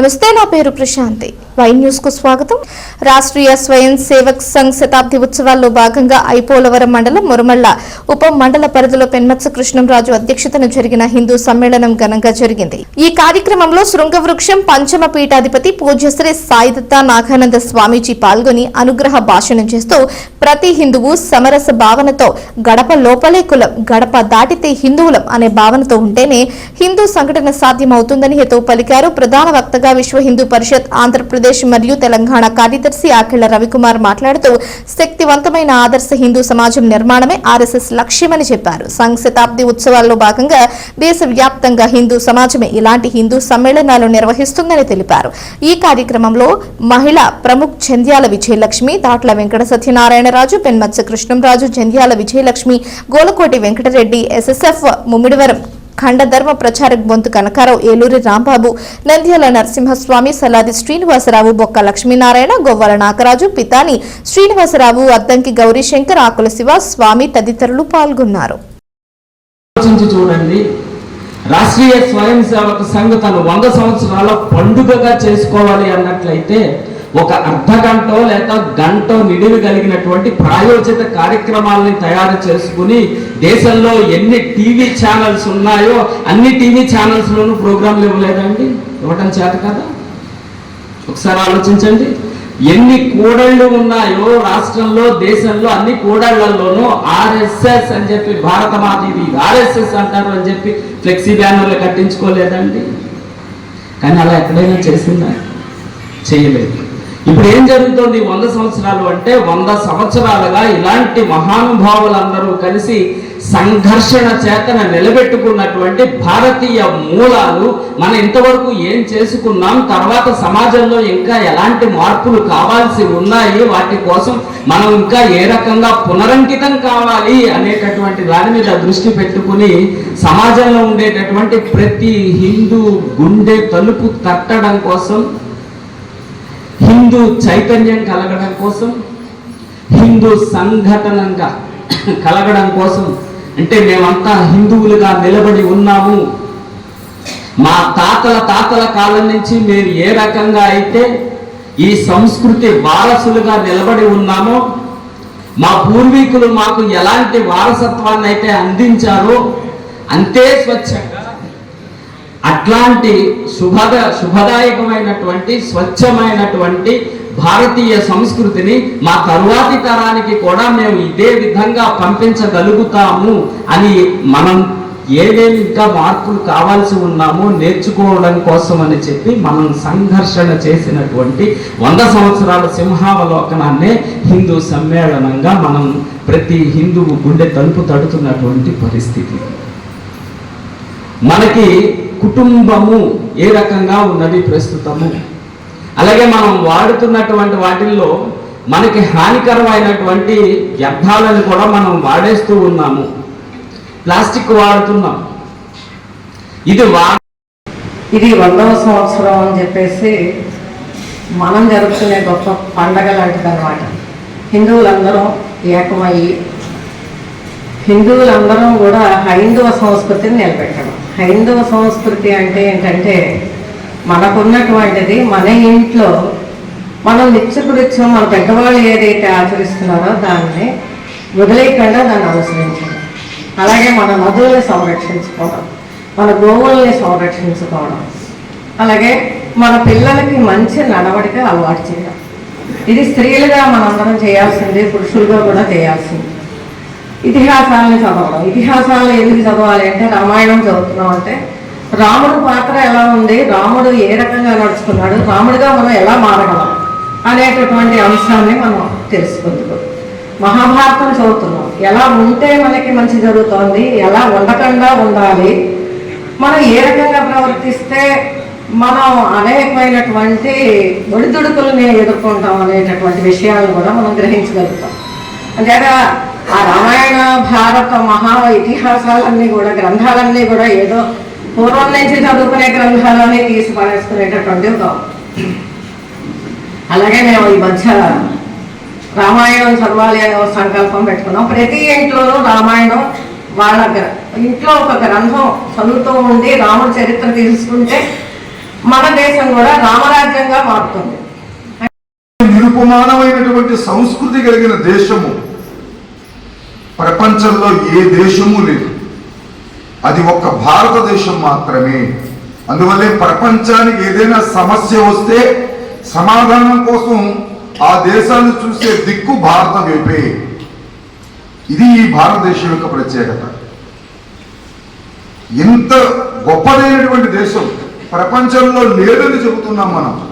నమస్తే నా పేరు ప్రశాంతి. వై న్యూస్కు స్వాగతం. రాష్ట్రీయ స్వయం సేవక్ సంఘ్ శతాబ్ది ఉత్సవాల్లో భాగంగా ఐపోలవరం మండలం మురమళ్ళ ఉప మండల పరిధిలో పెన్మత్స కృష్ణంరాజు అధ్యక్షతన జరిగిన హిందూ సమ్మేళనం ఘనంగా జరిగింది. ఈ కార్యక్రమంలో శృంగవృక్షం పంచమ పీఠాధిపతి పూజ్యశ్రీ సాయిదత్త నాగానంద స్వామీజీ పాల్గొని అనుగ్రహ భాషణం చేస్తూ ప్రతి హిందువు సమరస భావనతో గడప లోపలే కులం గడప దాటితే హిందువులం అనే భావనతో ఉంటేనే హిందూ సంఘటన సాధ్యమవుతుందని హితవు పలికారు ప్రధాన వక్తగా విశ్వ హిందూ పరిషత్ ఆంధ్రప్రదేశ్ మరియు తెలంగాణ కార్యదర్శి ఆఖిళ్ళ రవికుమార్ మాట్లాడుతూ శక్తివంతమైన ఆదర్శ హిందూ సమాజం నిర్మాణమే ఆర్ఎస్ఎస్ లక్ష్యమని చెప్పారు. సంఘ్ శతాబ్ది ఉత్సవాల్లో భాగంగా దేశవ్యాప్తంగా హిందూ సమాజమే ఇలాంటి హిందూ సమ్మేళనాలు నిర్వహిస్తుందని తెలిపారు. ఈ కార్యక్రమంలో మహిళ ప్రముఖ్ జంధ్యాల విజయలక్ష్మి దాట్ల వెంకట సత్యనారాయణరాజు పెన్మత్స కృష్ణంరాజు జంధ్యాల విజయలక్ష్మి గోలకోటి వెంకటరెడ్డి ఎస్ఎస్ఎఫ్ ముమ్మిడివరం ఖండధర్మ ప్రచారక్ బొంతు కనకారావు ఏలూరి రాంబాబు నంద్యాల నరసింహస్వామి సలాది శ్రీనివాసరావు బొక్క లక్ష్మీనారాయణ గొవ్వల నాగరాజు పితాని శ్రీనివాసరావు అద్దంకి గౌరీశంకర్ ఆకుల శివ స్వామి తదితరులు పాల్గొన్నారు. చూడండి. రాష్ట్రీయ స్వయం సేవక సంఘ తను వంద సంవత్సరాల పండుగగా చేసుకోవాలి అన్నట్లయితే ఒక అర్ధ గంటో లేక గంటో నిడివి కలిగినటువంటి ప్రాయోజిత కార్యక్రమాలని తయారు చేసుకుని దేశంలో ఎన్ని టీవీ ఛానల్స్ ఉన్నాయో అన్ని టీవీ ఛానల్స్లోనూ ప్రోగ్రాంలు ఇవ్వలేదండి ఇవ్వటం చేత కదా? ఒకసారి ఆలోచించండి. ఎన్ని కూడళ్ళు ఉన్నాయో రాష్ట్రంలో దేశంలో అన్ని కూడళ్ళలోనూ ఆర్ఎస్ఎస్ అని చెప్పి భారత మాత ఇది ఆర్ఎస్ఎస్ అంటారు అని చెప్పి ఫ్లెక్సీ బ్యానర్లు కట్టించుకోలేదండి కానీ అలా ఎక్కడైనా చేసిందా? చేయలేదు. ఇప్పుడు ఏం జరుగుతోంది? వంద సంవత్సరాలు అంటే వంద సంవత్సరాలుగా ఇలాంటి మహానుభావులందరూ కలిసి సంఘర్షణ చేతన నిలబెట్టుకున్నటువంటి భారతీయ మూలాలు మనం ఇంతవరకు ఏం చేసుకున్నాం? తర్వాత సమాజంలో ఇంకా ఎలాంటి మార్పులు కావాల్సి ఉన్నాయి? వాటి కోసం మనం ఇంకా ఏ రకంగా పునరంకితం కావాలి అనేటటువంటి దాని మీద దృష్టి పెట్టుకుని సమాజంలో ఉండేటటువంటి ప్రతి హిందూ గుండె తలుపు తట్టడం కోసం హిందూ చైతన్యం కలగడం కోసం హిందూ సంఘటనంగా కలగడం కోసం అంటే మేమంతా హిందువులుగా నిలబడి ఉన్నాము. మా తాతల తాతల కాలం నుంచి మేము ఏ రకంగా అయితే ఈ సంస్కృతి వారసులుగా నిలబడి ఉన్నామో మా పూర్వీకులు మాకు ఎలాంటి వారసత్వాన్ని అయితే అందించారో అంతే స్వచ్ఛంగా అట్లాంటి శుభద శుభదాయకమైనటువంటి స్వచ్ఛమైనటువంటి భారతీయ సంస్కృతిని మా తరువాతి తరానికి కూడా మేము ఇదే విధంగా పంపించగలుగుతాము అని మనం ఏమేమి ఇంకా మార్పులు కావాల్సి ఉన్నామో నేర్చుకోవడం కోసం అని చెప్పి మనం సంఘర్షణ చేసినటువంటి వంద సంవత్సరాల సింహావలోకనాన్నే హిందూ సమ్మేళనంగా మనం ప్రతి హిందువు గుండె తలుపు తడుతున్నటువంటి పరిస్థితి. మనకి కుటుంబము ఏ రకంగా ఉన్నది ప్రస్తుతము? అలాగే మనం వాడుతున్నటువంటి వాటిల్లో మనకి హానికరమైనటువంటి వ్యర్థాలను కూడా మనం వాడేస్తూ ఉన్నాము. ప్లాస్టిక్ వాడుతున్నాం. ఇది వా ఇది వందవ సంవత్సరం అని చెప్పేసి మనం జరుపుకునే గొప్ప పండగ లాంటిది అనమాట హిందువులందరం ఏకమయ్యి హిందువులందరం కూడా హైందవ సంస్కృతిని నిలబెట్టడం. హైందవ సంస్కృతి అంటే ఏంటంటే మనకున్నటువంటిది మన ఇంట్లో మనం నిత్యకృత్యం మన పెద్దవాళ్ళు ఏదైతే ఆచరిస్తున్నారో దాన్ని వదిలేయకుండా దాన్ని అనుసరించడం. అలాగే మన నదుల్ని సంరక్షించుకోవడం మన గోవుల్ని సంరక్షించుకోవడం అలాగే మన పిల్లలకి మంచి నడవడిక అలవాటు చేయడం. ఇది స్త్రీలుగా మనందరం చేయాల్సింది పురుషులుగా కూడా చేయాల్సింది. ఇతిహాసాలను చదవడం. ఇతిహాసాలను ఎందుకు చదవాలి అంటే రామాయణం చదువుతున్నాం అంటే రాముడు పాత్ర ఎలా ఉంది? రాముడు ఏ రకంగా నడుచుకున్నాడు రాముడిగా మనం ఎలా మారగలం? అనేటటువంటి అంశాన్ని మనం తెలుసుకుందాం మహాభారతం చదువుతున్నాం. ఎలా ఉంటే మనకి మంచి జరుగుతోంది? ఎలా ఉండకుండా ఉండాలి? మనం ఏ రకంగా ప్రవర్తిస్తే మనం అనేకమైనటువంటి ఒడిదుడుకులని ఎదుర్కొంటాం అనేటటువంటి విషయాలను కూడా మనం గ్రహించగలుగుతాం. అంటే ఆ రామాయణ భారత మహా ఇతిహాసాలన్నీ కూడా గ్రంథాలన్నీ కూడా ఏదో పూర్వం నుంచి చదువుకునే గ్రంథాలని తీసి పడేసుకునేటటువంటి ఒక అలాగే మేము ఈ మధ్య రామాయణం చదవాలి అనే సంకల్పం పెట్టుకున్నాం. ప్రతి ఇంట్లోనూ రామాయణం వాళ్ళ ఇంట్లో ఒక గ్రంథం చదువుతూ ఉండి రాముడి చరిత్ర తీసుకుంటే మన దేశం కూడా రామరాజ్యంగా మారుతుంది. నిరుపమానమైనటువంటి సంస్కృతి కలిగిన దేశము ప్రపంచంలో ఏ దేశము లేదు. అది ఒక్క భారతదేశం మాత్రమే. అందువల్లే ప్రపంచానికి ఏదైనా సమస్య వస్తే సమాధానం కోసం ఆ దేశాన్ని చూసే దిక్కు భారత వైపే. ఇది ఈ భారతదేశం యొక్క ప్రత్యేకత. ఇంత గొప్పదైనటువంటి దేశం. ప్రపంచంలో లేదని చెబుతున్నాం మనం.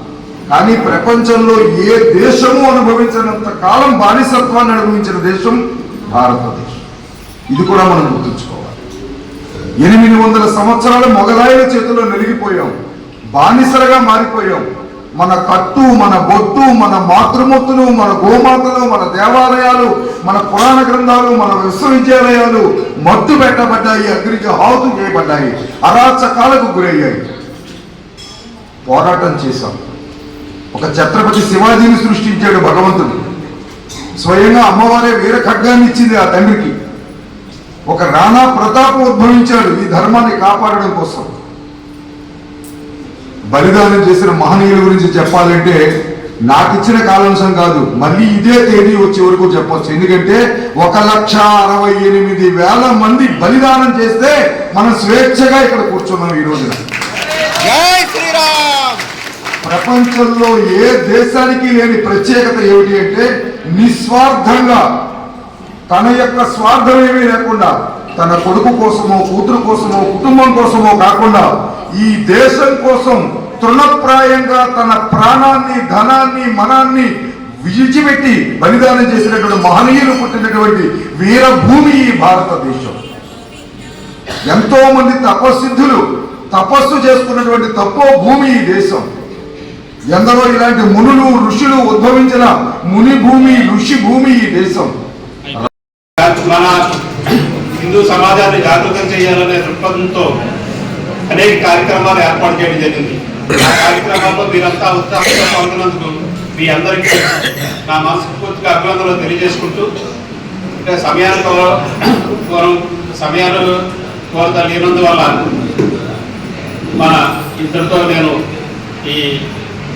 కానీ ప్రపంచంలో ఏ దేశము అనుభవించినంత కాలం బానిసత్వాన్ని అనుభవించిన దేశం భారతదేశం. ఇది కూడా మనం గుర్తుంచుకోవాలి. ఎనిమిది వందల సంవత్సరాలు మొగలాయుల చేతిలో నిలిగిపోయాం బానిసలుగా మారిపోయాం. మన కట్టు మన బొట్టు మన మాతృమూర్తులు మన గోమాతలు మన దేవాలయాలు మన పురాణ గ్రంథాలు మన విశ్వవిద్యాలయాలు మత్తు పెట్టబడ్డాయి అగ్నికి హాతు చేయబడ్డాయి అరాచకాలకు గురయ్యాయి. పోరాటం చేశాం. ఒక ఛత్రపతి శివాజీని సృష్టించాడు భగవంతుడు. స్వయంగా అమ్మవారే వీర ఖడ్గాన్ని ఇచ్చింది ఆ తండ్రికి. ఒక రాణా ప్రతాప్ ఉద్భవించాడు ఈ ధర్మాన్ని కాపాడడం కోసం. బలిదానం చేసిన మహనీయుల గురించి చెప్పాలంటే నాకు ఇచ్చిన కాలాంశం కాదు మళ్ళీ ఇదే తేదీ వచ్చే వరకు చెప్పొచ్చు. ఎందుకంటే ఒక లక్ష అరవై ఎనిమిది వేల మంది బలిదానం చేస్తే మనం స్వేచ్ఛగా ఇక్కడ కూర్చున్నాం ఈ రోజున. ప్రపంచంలో ఏ దేశానికి లేని ప్రత్యేకత ఏమిటి అంటే నిస్వార్థంగా తన యొక్క స్వార్థం ఏమీ లేకుండా తన కొడుకు కోసమో కూతురు కోసమో కుటుంబం కోసమో కాకుండా ఈ దేశం కోసం తృణప్రాయంగా తన ప్రాణాన్ని ధనాన్ని మనాన్ని విడిచిపెట్టి బలిదానం చేసినటువంటి మహనీయులు పుట్టినటువంటి వీరభూమి ఈ భారతదేశం. ఎంతో మంది తపస్సిద్ధులు తపస్సు చేసుకున్నటువంటి తప్పో భూమి ఈ దేశం. ఎందరో ఇలాంటి మునులు ఋషులు ఉద్భవించిన ముని భూమి ఋషి భూమి ఈ దేశం. మన హిందూ సమాజాన్ని జాగృతం చేయాలనే దృక్పథంతో అనేక కార్యక్రమాలు ఏర్పాటు చేయడం జరిగింది. ఆ కార్యక్రమాల్లో మీరంతా ఉత్సాహంగా పాల్గొన్నందుకు మీ అందరికీ నా మనస్ఫూర్తిగా అభినందనలు తెలియజేసుకుంటూ అంటే సమయాన్ని కోరం సమయాలు కోరత లేనందువల్ల మన ఇద్దరితో నేను ఈ